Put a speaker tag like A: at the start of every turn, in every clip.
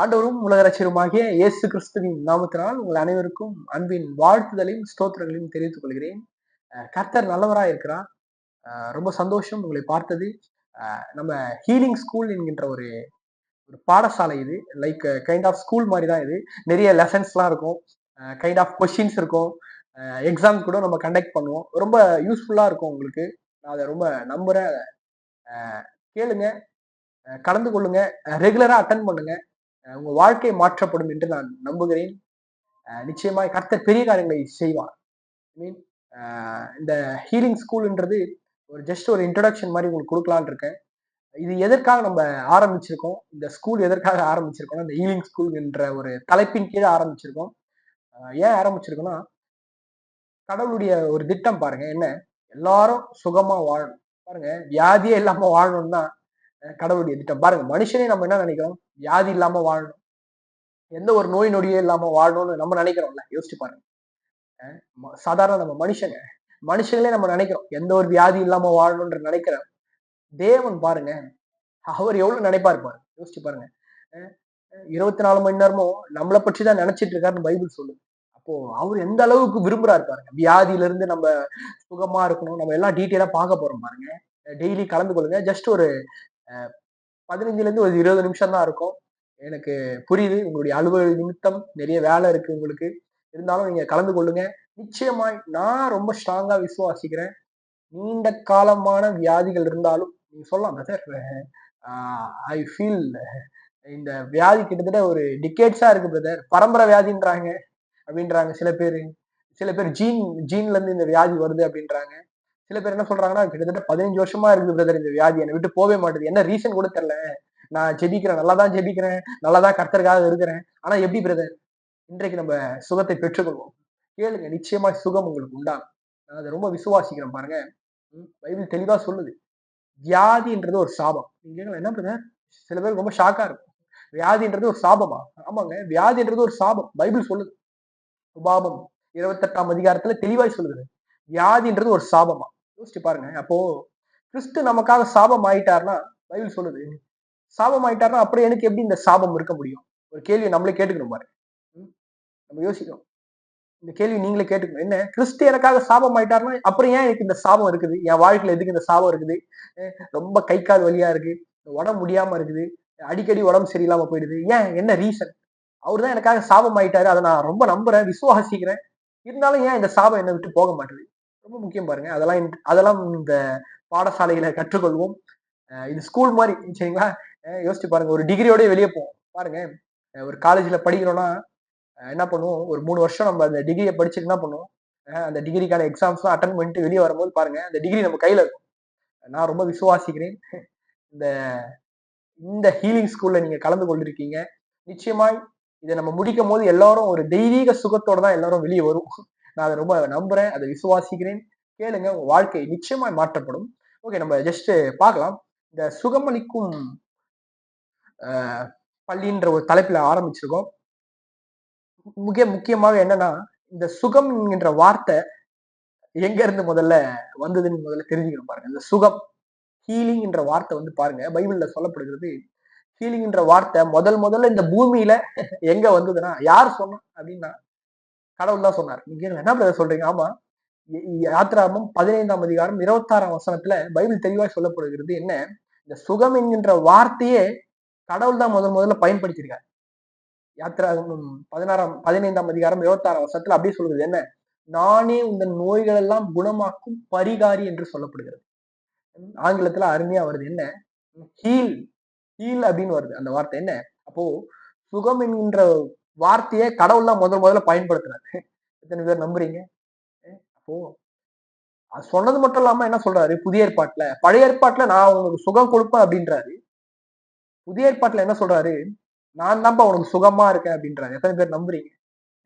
A: ஆண்டவரும் உலகரட்சருமாகிய இயேசு கிறிஸ்துவின் நாமத்தினால் உங்கள் அனைவருக்கும் அன்பின் வாழ்த்துதலையும் ஸ்தோத்திரங்களையும் தெரிவித்துக் கொள்கிறேன். கர்த்தர் நல்லவரா இருக்கிறார். ரொம்ப சந்தோஷம் உங்களை பார்த்தது. நம்ம ஹீலிங் ஸ்கூல் என்கின்ற ஒரு ஒரு பாடசாலை இது. லைக் கைண்ட் ஆஃப் ஸ்கூல் மாதிரி தான் இது. நிறைய லெசன்ஸ்லாம் இருக்கும். கைண்ட் ஆஃப் கொஷின்ஸ் இருக்கும். எக்ஸாம் கூட நம்ம கண்டக்ட் பண்ணுவோம். ரொம்ப யூஸ்ஃபுல்லா இருக்கும் உங்களுக்கு. நான் அதை ரொம்ப நம்புறேன். கேளுங்க. கலந்து கொள்ளுங்க. ரெகுலரா அட்டன் பண்ணுங்க. உங்கள் உங்க வாழ்க்கை மாற்றப்படும் என்று நான் நம்புகிறேன். நிச்சயமாய் கர்த்தர் பெரிய காரியங்களை செய்வார். மீன் இந்த ஹீலிங் ஸ்கூல்ன்றது ஒரு ஜஸ்ட் ஒரு இன்ட்ரடக்ஷன் மாதிரி உங்களுக்கு கொடுக்கலான்னு இருக்கேன். இது எதற்காக நம்ம ஆரம்பிச்சிருக்கோம்? இந்த ஸ்கூல் எதற்காக ஆரம்பிச்சிருக்கோம் இந்த ஹீலிங் ஸ்கூல் என்ற ஒரு தலைப்பின் கீழே ஆரம்பிச்சிருக்கோம். ஏன் ஆரம்பிச்சிருக்கோம்னா கடவுளுடைய ஒரு திட்டம் பாருங்க. என்ன? எல்லாரும் சுகமா வாழணும். பாருங்க வியாதியே இல்லாம வாழணும்னா கடவுளுடைய திட்டம். பாருங்க மனுஷனே நம்ம என்ன நினைக்கிறோம்? வியாதி இல்லாம வாழணும். எந்த ஒரு நோய் நொடியே இல்லாம வாழணும்னு நம்ம நினைக்கிறோம்ல? யோசிச்சு பாருங்க. சாதாரண நம்ம மனுஷங்க. மனுஷங்களே நம்ம நினைக்கிறோம். எந்த ஒரு வியாதி இல்லாம வாழணும்ன்ற நினைக்கிறோம் தேவன் பாருங்க அவர் எவ்வளவு நினைப்பாரு இருப்பாரு யோசிச்சு பாருங்க. அஹ் இருபத்தி நாலு மணி நேரமும் நம்மளை பற்றி தான் நினைச்சிட்டு இருக்காருன்னு பைபிள் சொல்லுது. அப்போ அவர் எந்த அளவுக்கு விரும்புறாரு பாருங்க. வியாதியில இருந்து நம்ம சுகமா இருக்கணும். நம்ம எல்லாம் டீட்டெயிலா பார்க்க போறோம் பாருங்க. டெய்லி கலந்து கொள்ளுங்க. ஜஸ்ட் ஒரு பதினஞ்சுலேருந்து ஒரு இருபது நிமிஷம் தான் இருக்கும். எனக்கு புரியுது. உங்களுடைய அலுவல் நிமித்தம் நிறைய வேலை இருக்குது உங்களுக்கு. இருந்தாலும் நீங்கள் கலந்து கொள்ளுங்க. நிச்சயமாய் நான் ரொம்ப ஸ்ட்ராங்காக விசுவாசிக்கிறேன். நீண்ட காலமான வியாதிகள் இருந்தாலும் நீங்க சொல்லலாம் சார் ஐ ஃபீல் இந்த வியாதி கிட்டத்தட்ட ஒரு டிகேட்ஸா இருக்கு பிரதர் பரம்பரை வியாதின்றாங்க. அப்படின்றாங்க சில பேர். சில பேர் ஜீன் ஜீன்ல இருந்து இந்த வியாதி வருது அப்படின்றாங்க. சில பேர் என்ன சொல்றாங்கன்னா கிட்டத்தட்ட பதினஞ்சு வருஷமா இருக்குது பிரதர் இந்த வியாதி. என்னை விட்டு போவே மாட்டேது. என்ன ரீசன் கூட தெரியல. நான் ஜெபிக்கிறேன் நல்லா தான் ஜெபிக்கிறேன் நல்லா தான் கர்த்தருக்காக இருக்கிறேன். ஆனா எப்படி பிரதர் இன்றைக்கு நம்ம சுகத்தை பெற்றுக்கொள்வோம். கேளுங்க நிச்சயமா சுகம் உங்களுக்கு உண்டாகும். நான் அதை ரொம்ப விசுவாசிக்கிறேன் பாருங்க. பைபிள் தெளிவா சொல்லுது. வியாதின்றது ஒரு சாபம். நீங்க என்ன பிரதர் சில பேர் ரொம்ப ஷாக்கா இருக்கும். வியாதின்றது ஒரு சாபமா? ஆமாங்க வியாதின்றது ஒரு சாபம். பைபிள் சொல்லுது. உபாபம் இருபத்தெட்டாம் அதிகாரத்துல தெளிவாய் சொல்லுது. வியாதின்றது ஒரு சாபமா? யோசிச்சு பாருங்க. அப்போ கிறிஸ்து நமக்காக சாபம் ஆயிட்டார்னா பைபிள் சொல்லுது சாபம் ஆயிட்டார்னா அப்புறம் எனக்கு எப்படி இந்த சாபம் இருக்க முடியும்? ஒரு கேள்வியை நம்மளே கேட்டுக்கணும் பாருங்க ம்? நம்ம யோசிக்கணும். இந்த கேள்வி நீங்களே கேட்டுக்கணும். என்ன? கிறிஸ்து எனக்காக சாபம் ஆயிட்டாருன்னா அப்புறம் ஏன் எனக்கு இந்த சாபம் இருக்குது? என் வாழ்க்கையில எதுக்கு இந்த சாபம் இருக்குது? ரொம்ப கை கால் வழியா இருக்கு. உடம்பு முடியாம இருக்குது. அடிக்கடி உடம்பு சரியில்லாம போயிடுது. ஏன்? என்ன ரீசன்? அவர் தான் எனக்காக சாபம் ஆயிட்டாரு அதை நான் ரொம்ப நம்புறேன் விசுவாசிக்கிறேன். இருந்தாலும் ஏன் இந்த சாபம் என்னை விட்டு போக மாட்டேது? ரொம்ப முக்கியம் பாருங்க. அதெல்லாம் அதெல்லாம் இந்த பாடசாலையில கற்றுக்கொள்வோம். இது ஸ்கூல் மாதிரி சரிங்களா? யோசிச்சு பாருங்க. ஒரு டிகிரியோட வெளியே போவோம். பாருங்க. ஒரு காலேஜ்ல படிக்கிறோம்னா என்ன பண்ணுவோம்? ஒரு மூணு வருஷம் நம்ம அந்த டிகிரியை படிச்சுட்டு என்ன பண்ணுவோம்? அந்த டிகிரிக்கான எக்ஸாம்ஸ்லாம் அட்டன் பண்ணிட்டு வெளியே வரும்போது பாருங்க அந்த டிகிரி நம்ம கையில இருக்கும். நான் ரொம்ப விசுவாசிக்கிறேன். இந்த இந்த ஹீலிங் ஸ்கூல்ல நீங்க கலந்து கொண்டிருக்கீங்க. நிச்சயமாய் இதை நம்ம முடிக்கும் போது எல்லாரும் ஒரு தெய்வீக சுகத்தோட தான் எல்லாரும் வெளியே வரும். நான் அதை ரொம்ப நம்புறேன் அதை விசுவாசிக்கிறேன். கேளுங்க உங்க வாழ்க்கை நிச்சயமாய் மாற்றப்படும். ஓகே நம்ம ஜஸ்ட் பார்க்கலாம். இந்த சுகமளிக்கும் பள்ளின்ற ஒரு தலைப்புல ஆரம்பிச்சிருக்கோம். மிக முக்கியமாக என்னன்னா இந்த சுகம் என்கின்ற வார்த்தை எங்க இருந்து முதல்ல வந்ததுன்னு முதல்ல தெரிஞ்சுக்கணும் பாருங்க. இந்த சுகம் ஹீலிங் என்ற வார்த்தை வந்து பாருங்க. பைபிள்ல சொல்லப்படுகிறது ஹீலிங் என்ற வார்த்தை முதல் முதல்ல இந்த பூமியில எங்க வந்ததுன்னா யார் சொன்னா அப்படின்னா கடவுள் தான் சொன்னார். நீங்க என்ன பிரதர் சொல்றீங்க? ஆமா. யாத்திராமம் பதினைந்தாம் அதிகாரம் இருபத்தாறாம் வசனத்துல பைபிள் தெளிவாக சொல்லப்படுகிறது என்ன? இந்த சுகம் என்கின்ற வார்த்தையே கடவுள் தான் முதல் முதல்ல பயன்படுத்தியிருக்காரு. யாத்ரா பதினாறாம் பதினைந்தாம் அதிகாரம் இருபத்தாறாம் வசனத்துல அப்படியே சொல்றது என்ன? நானே இந்த நோய்கள் எல்லாம் குணமாக்கும் பரிகாரி என்று சொல்லப்படுகிறது. ஆங்கிலத்துல அருமையா வருது என்ன? ஹீல் ஹீல் அப்படின்னு வருது. அந்த வார்த்தை என்ன? அப்போ சுகம் என்கின்ற வார்த்தையை கடவுள் தான் முதல் முதல்ல பயன்படுத்துறாரு. எத்தனை பேர் நம்புறீங்க? அப்போ அது சொன்னது மட்டும் இல்லாம என்ன சொல்றாரு? புதிய ஏற்பாட்டுல பழைய ஏற்பாட்டுல நான் உங்களுக்கு சுகம் கொடுப்பேன் அப்படின்றாரு. புதிய ஏற்பாட்டுல என்ன சொல்றாரு? நான் தான்ப்பா உனக்கு சுகமா இருக்கேன் அப்படின்றாரு. எத்தனை பேர் நம்புறீங்க?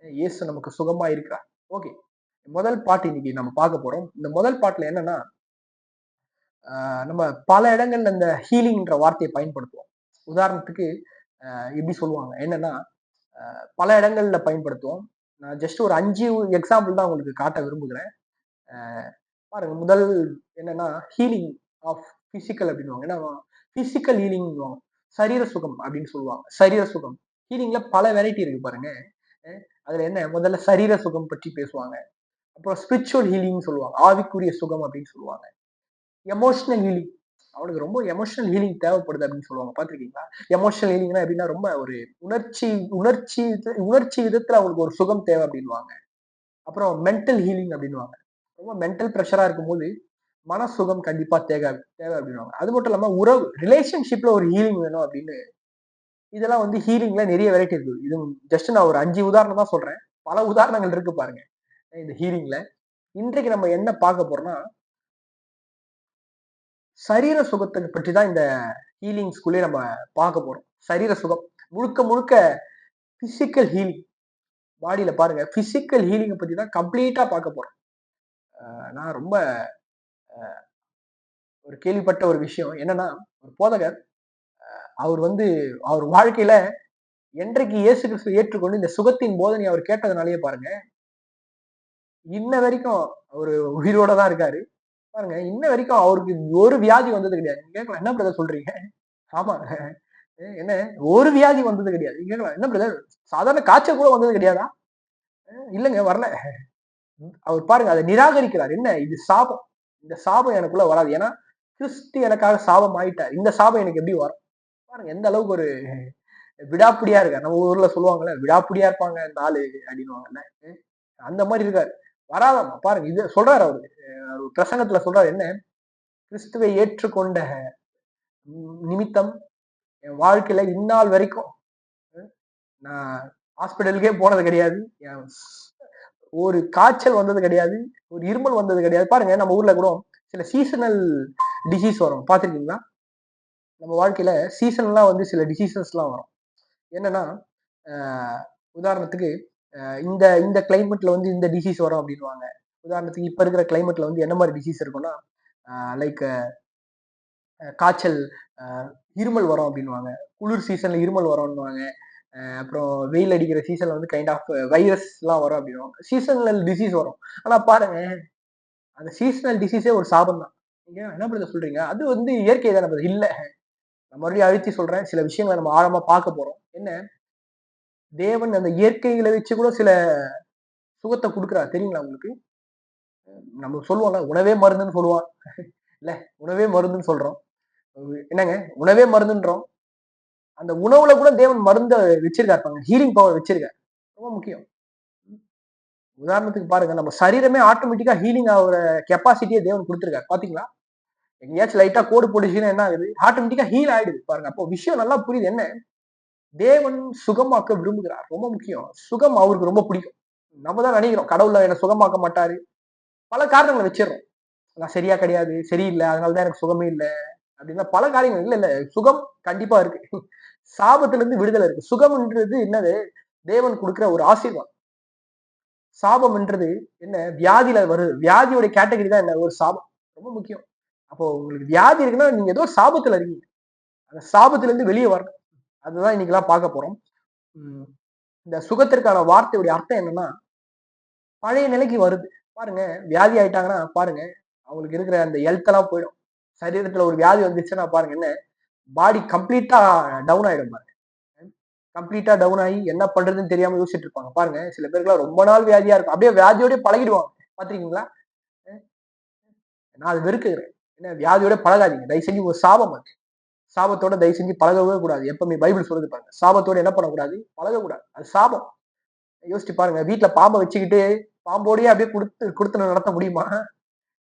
A: இயேசு நமக்கு சுகமா இருக்கா ஓகே. முதல் பாட்டு இன்னைக்கு நம்ம பார்க்க போறோம். இந்த முதல் பாட்டுல என்னன்னா நம்ம பல இடங்கள்ல இந்த ஹீலிங்ன்ற வார்த்தையை பயன்படுத்துவோம். உதாரணத்துக்கு எப்படி சொல்லுவாங்க? என்னன்னா பல இடங்கள்ல பயன்படுத்துவோம். நான் ஜஸ்ட் ஒரு அஞ்சு எக்ஸாம்பிள் தான் உங்களுக்கு காட்ட விரும்புகிறேன். பாருங்க முதல் என்னன்னா ஹீலிங் ஆஃப் பிசிக்கல் அப்படின்னுவாங்க. ஏன்னா பிசிக்கல் ஹீலிங் சரீர சுகம் அப்படின்னு சொல்லுவாங்க. சரீர சுகம். ஹீலிங்ல பல வெரைட்டி இருக்கு பாருங்க. அதுல என்ன? முதல்ல சரீர சுகம் பற்றி பேசுவாங்க. அப்புறம் ஸ்பிரிச்சுவல் ஹீலிங் சொல்லுவாங்க. ஆவிக்குரிய சுகம் அப்படின்னு சொல்லுவாங்க. எமோஷனல் ஹீலிங் அவனுக்கு ரொம்ப எமோஷனல் ஹீலிங் தேவைப்படுது அப்படின்னு சொல்லுவாங்க. பாத்திருக்கீங்களா எமோஷனல் ஹீலிங்னா எப்படின்னா ரொம்ப ஒரு உணர்ச்சி உணர்ச்சி இது- உணர்ச்சி விதத்துல அவங்களுக்கு ஒரு சுகம் தேவை அப்படின்வாங்க அப்புறம் மென்டல் ஹீலிங் அப்படின்வாங்க ரொம்ப மென்டல் ப்ரெஷரா இருக்கும்போது மன சுகம் கண்டிப்பா தேவை தேவை அப்படின்வாங்க அது மட்டும் இல்லாம உறவு ரிலேஷன்ஷிப்ல ஒரு ஹீலிங் வேணும் அப்படின்னு இதெல்லாம் வந்து ஹீலிங்ல நிறைய வெரைட்டி இருக்கு இது ஜஸ்ட் நான் ஒரு அஞ்சு உதாரணம் தான் சொல்றேன். பல உதாரணங்கள் இருக்கு பாருங்க. இந்த ஹீலிங்ல இன்றைக்கு நம்ம என்ன பார்க்க போறோம்னா சரீர சுகத்தை பற்றி தான் இந்த ஹீலிங் ஸ்கூல்லே நம்ம பார்க்க போறோம். சரீர சுகம் முழுக்க முழுக்க பிசிக்கல் ஹீலிங் பாடியில பாருங்க. பிசிக்கல் ஹீலிங்கை பத்தி தான் கம்ப்ளீட்டா பார்க்க போறோம். நான் ரொம்ப ஒரு கேள்விப்பட்ட ஒரு விஷயம் என்னன்னா ஒரு போதகர் அவர் வந்து அவர் வாழ்க்கையில என்றைக்கு இயேசு கிறிஸ்து ஏற்றுக்கொண்டு இந்த சுகத்தின் போதனை அவர் கேட்டதுனாலேயே பாருங்க இன்ன வரைக்கும் அவர் உயிரோட தான் இருக்காரு. பாருங்க இன்ன வரைக்கும் அவருக்கு ஒரு வியாதி வந்தது கிடையாது. கேட்கலாம் என்ன பிரதர் சொல்றீங்க? ஆமா. என்ன? ஒரு வியாதி வந்தது கிடையாது. கேட்கலாம் என்ன பிரதர் சாதாரண காய்ச்சல் கூட வந்தது கிடையாதா? இல்லைங்க வரல. அவர் பாருங்க அதை நிராகரிக்கிறார். என்ன? இது சாபம். இந்த சாபம் எனக்குள்ள வராது. ஏன்னா கிறிஸ்து எனக்காக சாபம் ஆயிட்டார். இந்த சாபம் எனக்கு எப்படி வரும்? பாருங்க எந்த அளவுக்கு ஒரு விடாப்பிடியா இருக்கார். நம்ம ஊர்ல சொல்லுவாங்கல்ல விடாப்பிடியா இருப்பாங்க இந்த ஆளு அப்படின்னுவாங்கல்ல அந்த மாதிரி இருக்காரு. வராதாமா பாருங்க இது சொல்றாரு அவரு. ஒரு பிரசங்கத்துல சொல்றாரு என்ன? கிறிஸ்துவை ஏற்றுக்கொண்ட நிமித்தம் என் வாழ்க்கையில இந்நாள் வரைக்கும் நான் ஹாஸ்பிட்டலுக்கே போனது கிடையாது. என் ஒரு காய்ச்சல் வந்தது கிடையாது. ஒரு இருமல் வந்தது கிடையாது. பாருங்க நம்ம ஊர்ல கூட சில சீசனல் டிசீஸ் வரும். பார்த்துருக்கீங்களா? நம்ம வாழ்க்கையில சீசன்லாம் வந்து சில டிசீசஸ்லாம் வரும். என்னன்னா உதாரணத்துக்கு இந்த இந்த கிளைமேட்ல வந்து இந்த டிசீஸ் வரும் அப்படின்வாங்க உதாரணத்துக்கு இப்ப இருக்கிற கிளைமேட்ல வந்து என்ன மாதிரி டிசீஸ் இருக்கும்னா லைக் காய்ச்சல் இருமல் வரும் அப்படின்வாங்க குளிர் சீசன்ல இருமல் வரும்னுவாங்க. அப்புறம் வெயில் அடிக்கிற சீசன்ல வந்து கைண்ட் ஆஃப் வைரஸ் எல்லாம் வரும் அப்படின்வாங்க சீசனல் டிசீஸ் வரும். ஆனா பாருங்க அந்த சீசனல் டிசீஸே ஒரு சாபம் தான். நீங்க என்ன பண்ண சொல்றீங்க? அது வந்து இயற்கை தானே brother? இல்லை. நான் மறுபடியும் அழுத்தி சொல்றேன். சில விஷயங்களை நம்ம ஆழமா பார்க்க போறோம். என்ன? தேவன் அந்த இயற்கைகளை வச்சு கூட சில சுகத்தை கொடுக்குறாரு. தெரியுங்களா உங்களுக்கு? நம்ம சொல்லுவோம்ல உணவே மருந்துன்னு சொல்லுவான். இல்ல உணவே மருந்துன்னு சொல்றோம். என்னங்க? உணவே மருந்துன்றோம். அந்த உணவுல கூட தேவன் மருந்த வச்சிருக்காருப்பாங்க ஹீலிங் பவர் வச்சிருக்காரு. ரொம்ப முக்கியம். உதாரணத்துக்கு பாருங்க நம்ம சரீரமே ஆட்டோமேட்டிக்கா ஹீலிங் ஆகிற கெப்பாசிட்டியை தேவன் கொடுத்துருக்காரு. பாத்தீங்களா? எங்கேயாச்சும் லைட்டா கோடு போட்டுச்சுன்னா என்ன ஆகுது? ஆட்டோமேட்டிக்கா ஹீல் ஆயிடுது. பாருங்க அப்போ விஷயம் நல்லா புரியுது. என்ன? தேவன் சுகமாக்க விரும்புகிறார். ரொம்ப முக்கியம். சுகம் அவருக்கு ரொம்ப பிடிக்கும். நம்ம தான் நினைக்கிறோம். கடவுள்ல என்ன சுகமாக்க மாட்டாரு. பல காரணங்களை வச்சிடறோம். நான் சரியா கிடையாது சரியில்லை அதனாலதான் எனக்கு சுகமே இல்லை அப்படின்னா பல காரியங்கள். இல்ல இல்ல சுகம் கண்டிப்பா இருக்கு. சாபத்துல இருந்து விடுதலை இருக்கு. சுகம்ன்றது என்னது? தேவன் கொடுக்குற ஒரு ஆசீர்வாதம். சாபம்ன்றது என்ன? வியாதியில வருது வியாதியோட கேட்டகரி தான் என்ன? ஒரு சாபம். ரொம்ப முக்கியம். அப்போ உங்களுக்கு வியாதி இருக்குன்னா நீங்க ஏதோ சாபத்துல இருக்கீங்க. அந்த சாபத்துல இருந்து வெளியே வரணும். அதுதான் இன்னைக்கெல்லாம் பார்க்க போறோம். இந்த சுகத்திற்கான வார்த்தையுடைய அர்த்தம் என்னன்னா பழைய நிலைக்கு வருது. பாருங்க வியாதி ஆயிட்டாங்கன்னா பாருங்க அவங்களுக்கு இருக்கிற அந்த ஹெல்த் எல்லாம் போயிடும். சரீரத்துல ஒரு வியாதி வந்துச்சுன்னா பாருங்க என்ன? பாடி கம்ப்ளீட்டா டவுன் ஆயிடும் பாருங்க. கம்ப்ளீட்டா டவுன் ஆகி என்ன பண்றதுன்னு தெரியாம யோசிச்சுட்டு இருப்பாங்க. பாருங்க சில பேருக்குலாம் ரொம்ப நாள் வியாதியா இருக்கும். அப்படியே வியாதியோட பழகிடுவாங்க. பாத்திருக்கீங்களா நான் அது வெறுக்குறேன் என்ன? வியாதியோட பழகாதீங்க. தயவு செஞ்சு ஒரு சாபம் அது. சாபத்தோட தயவு செஞ்சு பழகவே கூடாது. எப்பவுமே பைபிள் சொல்றது பாருங்க. சாபத்தோட என்ன பண்ணக்கூடாது? பழகக்கூடாது. அது சாபம். யோசிச்சு பாருங்க. வீட்டுல பாம்பை வச்சுக்கிட்டு பாம்போடயே அப்படியே கொடுத்து கொடுத்து நடத்த முடியுமா?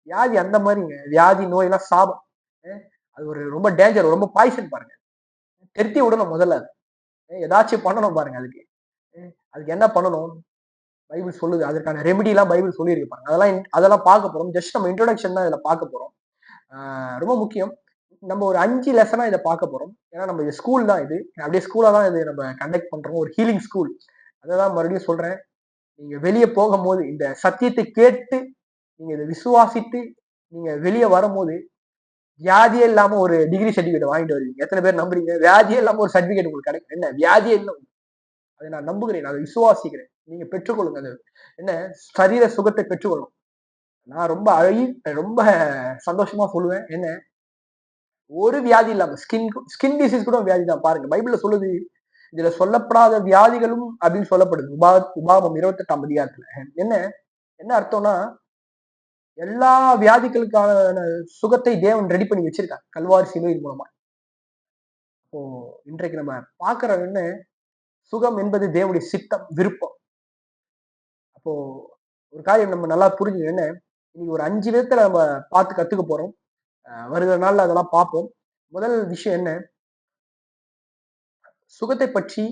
A: வியாதி அந்த மாதிரிங்க. வியாதி நோய் எல்லாம் சாபம். அது ஒரு ரொம்ப டேஞ்சர் ரொம்ப பாய்சன் பாருங்க. திருத்தி விடணும் முதல்ல அது. ஏதாச்சும் பண்ணணும் பாருங்க அதுக்கு. அதுக்கு என்ன பண்ணணும்? பைபிள் சொல்லுது. அதற்கான ரெமிடிலாம் பைபிள் சொல்லியிருக்கு பாருங்க. அதெல்லாம் அதெல்லாம் பார்க்க போறோம். ஜஸ்ட் நம்ம இன்ட்ரோடக்ஷன் தான் இதில் பார்க்க போறோம். ரொம்ப முக்கியம். நம்ம ஒரு அஞ்சு லெசனா இதை பார்க்க போறோம். ஏன்னா நம்ம இது ஸ்கூல் தான் இது. அப்படியே ஸ்கூலா தான் இது நம்ம கண்டக்ட் பண்றோம். ஒரு ஹீலிங் ஸ்கூல் அதை தான் மறுபடியும் சொல்றேன். நீங்க வெளியே போகும்போது இந்த சத்தியத்தை கேட்டு நீங்க இதை விசுவாசித்து நீங்க வெளியே வரும்போது வியாதியே இல்லாம ஒரு டிகிரி சர்டிபிகேட் வாங்கிட்டு வருவீங்க. எத்தனை பேர் நம்புறீங்க? வியாதியே இல்லாம ஒரு சர்டிஃபிகேட் உங்களுக்கு கிடைக்கும். என்ன? வியாதியே இல்லை அதை நான் நம்புகிறேன். அதை விசுவாசிக்கிறேன். நீங்க பெற்றுக்கொள்ளுங்க. அது என்ன? சரீர சுகத்தை பெற்றுக்கொள்ளும். நான் ரொம்ப அழகி ரொம்ப சந்தோஷமா சொல்லுவேன். என்ன? ஒரு வியாதி இல்லாம ஸ்கின் ஸ்கின் டிசீஸ் கூட வியாதி தான். பாருங்க பைபிள்ல சொல்லுது இதுல சொல்லப்படாத வியாதிகளும் அப்படின்னு சொல்லப்படுது. உபா உபாமம் இருபத்தெட்டாம் அதிகாரத்துல. என்ன என்ன அர்த்தம்னா எல்லா வியாதிகளுக்கான சுகத்தை தேவன் ரெடி பண்ணி வச்சிருக்காங்க கல்வாரி சிலுவையின் மூலமா. இப்போ இன்றைக்கு நம்ம பாக்குற என்ன சுகம் என்பது தேவனுடைய சித்தம் விருப்பம். அப்போ ஒரு காரியம் நம்ம நல்லா புரிஞ்சு என்ன இன்னைக்கு ஒரு அஞ்சு விதத்துல நம்ம பார்த்து கத்துக்க போறோம். வருகிற நாள்ல அதெல்லாம் பார்ப்போம். முதல் விஷயம் என்ன? சுகத்தை பற்றி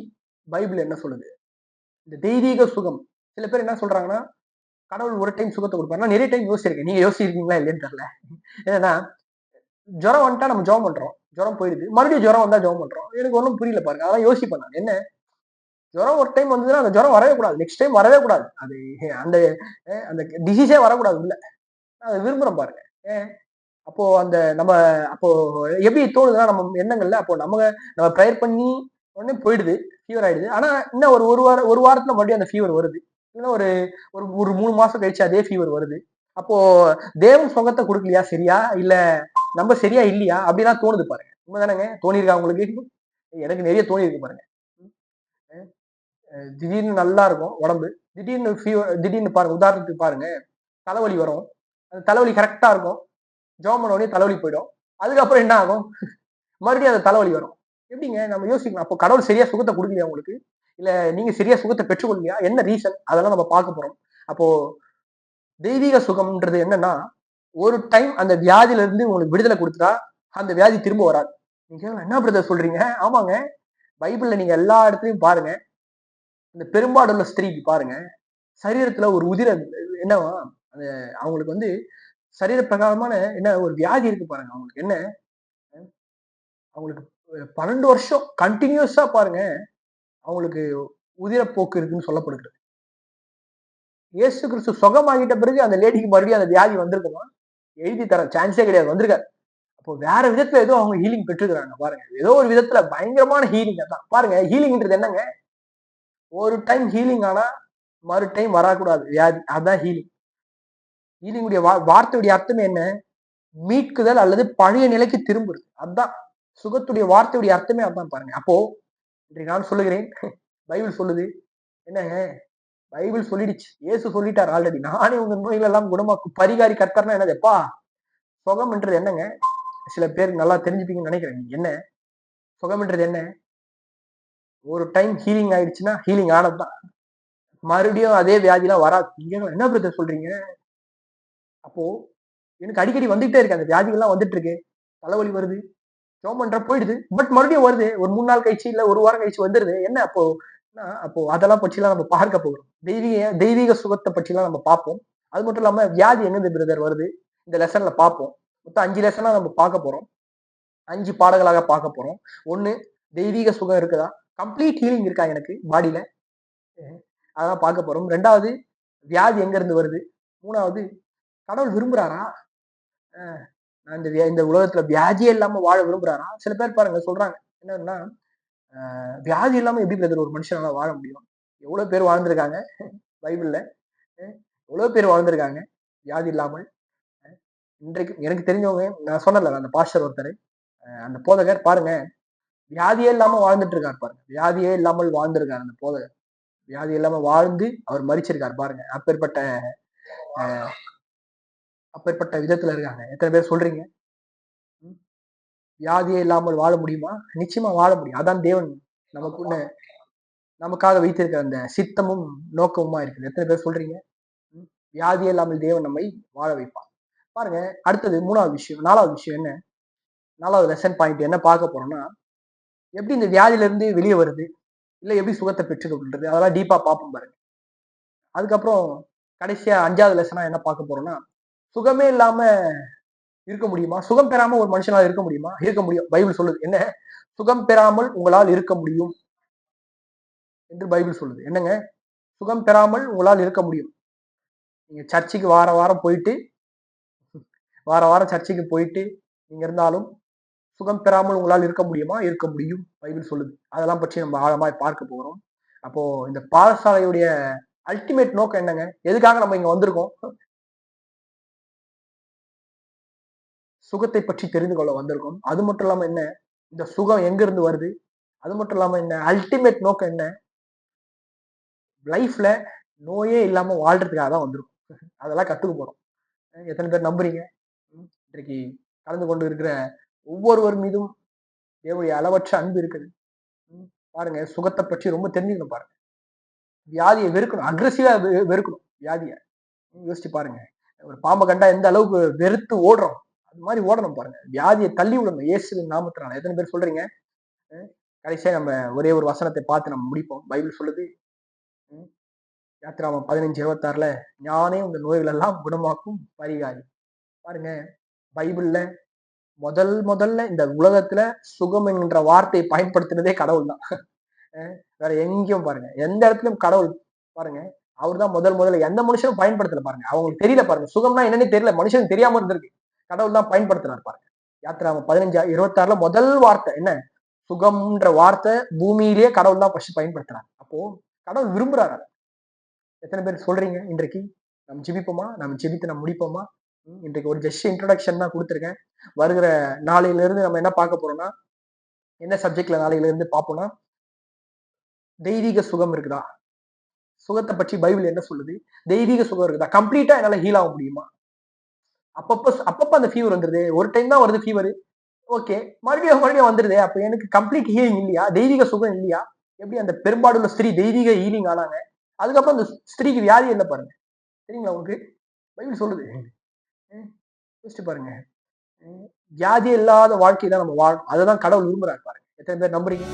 A: பைபிள் என்ன சொல்லுது? இந்த தெய்வீக சுகம். சில பேர் என்ன சொல்றாங்கன்னா கடவுள் ஒரு டைம் சுகத்தை கொடுப்பாரு நான் நிறைய டைம் யோசிச்சிருக்கேன். நீங்க யோசிச்சிருக்கீங்களா இல்லைன்னு தெரியல. ஏன்னா ஜுரம் வந்துட்டா நம்ம ஜோம் பண்றோம். ஜுரம் போயிடுது. மறுபடியும் ஜுரம் வந்தா ஜோம் பண்றோம். எனக்கு ஒன்றும் புரியல பாருங்க. அதான் யோசிப்பேன் நான். என்ன? ஜுரம் ஒரு டைம் வந்ததுன்னா அந்த ஜுரம் வரவே கூடாது. நெக்ஸ்ட் டைம் வரவே கூடாது. அது அந்த அந்த டிசீஸே வரக்கூடாது இல்ல அதை விரும்புகிறேன் பாருங்க. ஏன்? அப்போ அந்த நம்ம அப்போ எப்படி தோணுதுன்னா நம்ம எண்ணங்கள்ல அப்போ நம்ம நம்ம ப்ரேயர் பண்ணி உடனே போயிடுது ஃபீவர் ஆயிடுது. ஆனா இன்னும் ஒரு ஒரு வாரம் ஒரு வாரத்துல மறுபடியும் அந்த ஃபீவர் வருது. இல்லைன்னா ஒரு ஒரு ஒரு மூணு மாசம் கழிச்சு அதே ஃபீவர் வருது. அப்போ தேவன் சொகத்தை கொடுக்கலையா சரியா? இல்ல நம்ம சரியா இல்லையா? அப்படிலாம் தோணுது பாருங்க. உண்மைதானங்க? தோணிருக்கா உங்களுக்கு? எனக்கு நிறைய தோணியிருக்கு பாருங்க. திடீர்னு நல்லா இருக்கும் உடம்பு. திடீர்னு ஃபீவர் திடீர்னு பாருங்க உதாரணத்துக்கு பாருங்க. தலைவலி வரும். அந்த தலைவலி கரெக்டா இருக்கும். ஜோம் பண்ண உடனே தலைவலி போயிடும். அதுக்கப்புறம் என்ன ஆகும்? மறுபடியும் அந்த தலைவலி வரும். எப்படிங்க? நம்ம யோசிக்கணும். அப்போ கடவுள் சரியா சுகத்தை கொடுக்கலையா உங்களுக்கு? இல்லை நீங்கள் சரியா சுகத்தை பெற்றுக்கொள்ளையா என்ன ரீசன் அதெல்லாம் நம்ம பார்க்க போகிறோம் அப்போ தெய்வீக சுகம்ன்றது என்னன்னா ஒரு டைம் அந்த வியாதியில இருந்து உங்களுக்கு விடுதலை கொடுத்தா அந்த வியாதி திரும்ப வராது. நீங்கள் என்ன பிரதர் சொல்றீங்க? ஆமாங்க. பைபிளில் நீங்கள் எல்லா இடத்துலையும் பாருங்க. இந்த பெரும்பாடுள்ள ஸ்திரீக்கு பாருங்க. சரீரத்தில் ஒரு உதிர என்னவா? அந்த அவங்களுக்கு வந்து சரீர பிரகாரமான என்ன ஒரு வியாதி இருக்கு பாருங்க. அவங்களுக்கு என்ன? அவங்களுக்கு பன்னெண்டு வருஷம் கண்டினியூஸா பாருங்க. அவங்களுக்கு உதிரப்போக்கு இருக்குன்னு சொல்லப்படுகிறது. இயேசு கிறிஸ்து சுகமாகிட்ட பிறகு அந்த லேடிக்கு மறுபடியும் அந்த வியாதி வந்திருக்குமா? எழுதி தர சான்ஸே கிடையாது வந்திருக்காரு அப்போ வேற விதத்துல ஏதோ அவங்க ஹீலிங் பெற்றுக்கிறாங்க பாருங்க. ஏதோ ஒரு விதத்துல பயங்கரமான ஹீலிங் தான் பாருங்க ஹீலிங்ன்றது என்னங்க? ஒரு டைம் ஹீலிங் ஆனா மறு டைம் வரக்கூடாது. வியாதி அதான் ஹீலிங் ஹீலிங்குடைய வார்த்தையுடைய அர்த்தம் என்ன? மீட்குதல் அல்லது பழைய நிலைக்கு திரும்புறது. அதுதான் சுகத்துடைய வார்த்தையுடைய அர்த்தமே அதுதான் பாருங்க. அப்போ இன்றைக்கு நான் சொல்லுகிறேன். பைபிள் சொல்லுது. என்னங்க பைபிள் சொல்லிடுச்சு. ஏசு சொல்லிட்டார் ஆல்ரெடி நானே உங்க நோய்கள் எல்லாம் குணமாக்கு பரிகாரி கர்த்தர்னா என்னதுப்பா சுகம்ன்றது என்னங்க? சில பேர் நல்லா தெரிஞ்சுப்பீங்கன்னு நினைக்கிறேன். என்ன? சுகம்ன்றது என்ன? ஒரு டைம் ஹீலிங் ஆயிடுச்சுன்னா ஹீலிங் ஆனதுதான். மறுபடியும் அதே வியாதிலாம் வராது. நீங்க என்ன பிரதர் சொல்றீங்க? அப்போ எனக்கு அடிக்கடி வந்துகிட்டே இருக்கு. அந்த வியாதிகள்லாம் வந்துட்டு இருக்கு தலைவலி வருது. ஜோம் பண்ற போயிடுது. பட் மறுபடியும் வருது. ஒரு மூணு நாள் கழிச்சு இல்ல ஒரு வாரம் கழிச்சு வந்துருது. என்ன அப்போ? அப்போ அதெல்லாம் பற்றிலாம் நம்ம பார்க்க போகிறோம் தெய்வீக தெய்வீக சுகத்தை பற்றிலாம் நம்ம பார்ப்போம். அது மட்டும் இல்லாம வியாதி எங்கேருந்து பிரதர் வருது? இந்த லெசன்ல பார்ப்போம். மொத்தம் அஞ்சு லெசனா நம்ம பார்க்க போறோம். அஞ்சு பாடங்களாக பார்க்க போறோம். ஒண்ணு தெய்வீக சுகம் இருக்குதா? கம்ப்ளீட் ஹீலிங் இருக்கா எனக்கு? பாடியில அதான் பார்க்க போறோம். ரெண்டாவது வியாதி எங்க இருந்து வருது? மூணாவது கடவுள் விரும்புறாரா? நான் இந்த இந்த உலகத்துல வியாதியே இல்லாம வாழ விரும்புறாரா? சில பேர் பாருங்க சொல்றாங்க. என்னன்னா வியாதி இல்லாம எப்படி பிரதர் ஒரு மனுஷனால வாழ முடியும்? எவ்வளவு பேர் வாழ்ந்திருக்காங்க? பைபிள்ல. எவ்வளவு பேர் வாழ்ந்திருக்காங்க? வியாதி இல்லாமல். இன்றைக்கு எனக்கு தெரிஞ்சவங்க நான் சொன்னல அந்த பாஸ்டர் ஒருத்தர். அந்த போதகர் பாருங்க. வியாதியே இல்லாம வாழ்ந்துட்டு இருக்காரு பாருங்க. வியாதியே இல்லாமல் வாழ்ந்திருக்காரு அந்த போதகர். வியாதி இல்லாம வாழ்ந்து அவர் மறிச்சிருக்காரு பாருங்க. அப்பேற்பட்ட அப்பேற்பட்ட விதத்துல இருக்காங்க. எத்தனை பேர் சொல்றீங்க? வியாதியே இல்லாமல் வாழ முடியுமா? நிச்சயமா வாழ முடியும். அதான் தேவன் நமக்குள்ள நமக்காக வைத்திருக்கிற அந்த சித்தமும் நோக்கமுமா இருக்குது. எத்தனை பேர் சொல்றீங்க? வியாதியே இல்லாமல் தேவன் நம்மை வாழ வைப்பான் பாருங்க அடுத்தது மூணாவது விஷயம் நாலாவது விஷயம் என்ன? நாலாவது லெசன் பாயிண்ட் என்ன பார்க்க போறோம்னா எப்படி இந்த வியாதியில இருந்து வெளியே வருது? இல்லை எப்படி சுகத்தை பெற்றுக்கொள்றது அதெல்லாம் டீப்பா பார்ப்போம் பாருங்க. அதுக்கப்புறம் கடைசியா அஞ்சாவது லெசனா என்ன பார்க்க போறோம்னா சுகமே இல்லாம இருக்க முடியுமா? சுகம் பெறாமல் ஒரு மனுஷனால் இருக்க முடியுமா? இருக்க முடியும். பைபிள் சொல்லுது. என்ன? சுகம் பெறாமல் உங்களால் இருக்க முடியும் என்று பைபிள் சொல்லுது. என்னங்க? சுகம் பெறாமல் உங்களால் இருக்க முடியும். நீங்க சர்ச்சுக்கு வார வாரம் போயிட்டு வார வாரம் சர்ச்சுக்கு போயிட்டு நீங்க இருந்தாலும் சுகம் பெறாமல் உங்களால் இருக்க முடியுமா? இருக்க முடியும். பைபிள் சொல்லுது. அதெல்லாம் பற்றி நம்ம ஆழமாய் பார்க்க போகிறோம் அப்போ இந்த பாடசாலையுடைய அல்டிமேட் நோக்கம் என்னங்க? எதுக்காக நம்ம இங்க வந்திருக்கோம்? சுகத்தை பற்றி தெரிந்து கொள்ள வந்திருக்கோம். அது மட்டும் இல்லாம என்ன? இந்த சுகம் எங்கிருந்து வருது? அது மட்டும் இல்லாம என்ன? அல்டிமேட் நோக்கம் என்ன? லைஃப்ல நோயே இல்லாம வாழ்றதுக்காக தான் வந்திருக்கும். அதெல்லாம் கத்துக்க போறோம். எத்தனை பேர் நம்புறீங்க? ம், இன்றைக்கு கலந்து கொண்டு இருக்கிற ஒவ்வொருவர் மீதும் தேவனுடைய அளவற்ற அன்பு இருக்குது. ம், பாருங்க சுகத்தை பற்றி ரொம்ப தெரிஞ்சுக்கணும் பாருங்க. வியாதியை வெறுக்கணும். அக்ரஸிவா வெறுக்கணும் வியாதியை. ம், யோசிச்சு பாருங்க. ஒரு பாம்பை கண்டா எந்த அளவுக்கு வெறுத்து ஓடுறோம்? அது மாதிரி ஓடணும் பாருங்க. வியாதியை தள்ளி விடணும். இயேசுவின் நாமத்தினால. எத்தனை பேர் சொல்றீங்க? கடைசியா நம்ம ஒரே ஒரு வசனத்தை பார்த்து நம்ம முடிப்போம். பைபிள் சொல்லுது ம், பதினஞ்சு இருபத்தாறுல ஞானே உங்க நோய்கள் எல்லாம் குணமாக்கும் பரிகாரி. பாருங்க. பைபிள்ல முதல் முதல்ல இந்த உலகத்துல சுகம் என்கின்ற வார்த்தையை பயன்படுத்தினதே கடவுள் தான். வேற எங்கேயும் பாருங்க. எந்த இடத்துலயும் கடவுள் பாருங்க அவர் தான் முதல் முதல்ல. எந்த மனுஷனும் பயன்படுத்தல பாருங்க. அவங்களுக்கு தெரியல பாருங்க. சுகம்னா என்னன்னு தெரியல. மனுஷனுக்கு தெரியாம இருந்திருக்கு. கடவுள் தான் பயன்படுத்தினார் பாருங்க. யாத்திரா பதினஞ்சா இருபத்தாறுல முதல் வார்த்தை என்ன? சுகம்ன்ற வார்த்தை பூமியிலேயே கடவுள் தான் ஃபர்ஸ்ட் பயன்படுத்துறாரு. அப்போ கடவுள் விரும்புறாரு எத்தனை பேர் சொல்றீங்க இன்றைக்கு? நம்ம ஜெபிப்போமா? நம்ம ஜெபித்து நம்ம முடிப்போமா? இன்றைக்கு ஒரு ஜஸ்ட் இன்ட்ரடக்ஷன் தான் கொடுத்துருக்கேன். வருகிற நாளையில இருந்து நம்ம என்ன பார்க்க போறோம்னா என்ன சப்ஜெக்ட்ல நாளையில இருந்து பார்ப்போம்னா தெய்வீக சுகம் இருக்குதா? சுகத்தை பற்றி பைபிள் என்ன சொல்லுது? தெய்வீக சுகம் இருக்குதா? கம்ப்ளீட்டா என்னால ஹீல் ஆக முடியுமா? அப்பப்ப அப்பப்ப அந்த ஃபீவர் வந்துருது. ஒரு டைம் தான் வருது ஃபீவர் ஓகே மறுபடியும் மறுபடியும் வந்துருது. அப்ப எனக்கு கம்ப்ளீட் ஹீலிங் இல்லையா? தெய்வீக சுகம் இல்லையா? எப்படி அந்த பெரும்பாடுள்ள ஸ்திரீ தெய்வீக ஹீலிங் ஆனாங்க? அதுக்கப்புறம் அந்த ஸ்திரீக்கு வியாதி இல்லை பாருங்க? சரிங்களா உங்களுக்கு? பைபிள் சொல்லுது. யோசிச்சு பாருங்க. வியாதி இல்லாத வாழ்க்கை தான் நம்ம வாழணும். அதை தான் கடவுள் விரும்புறாரு பாருங்க. எத்தனை பேர் நம்புறீங்க?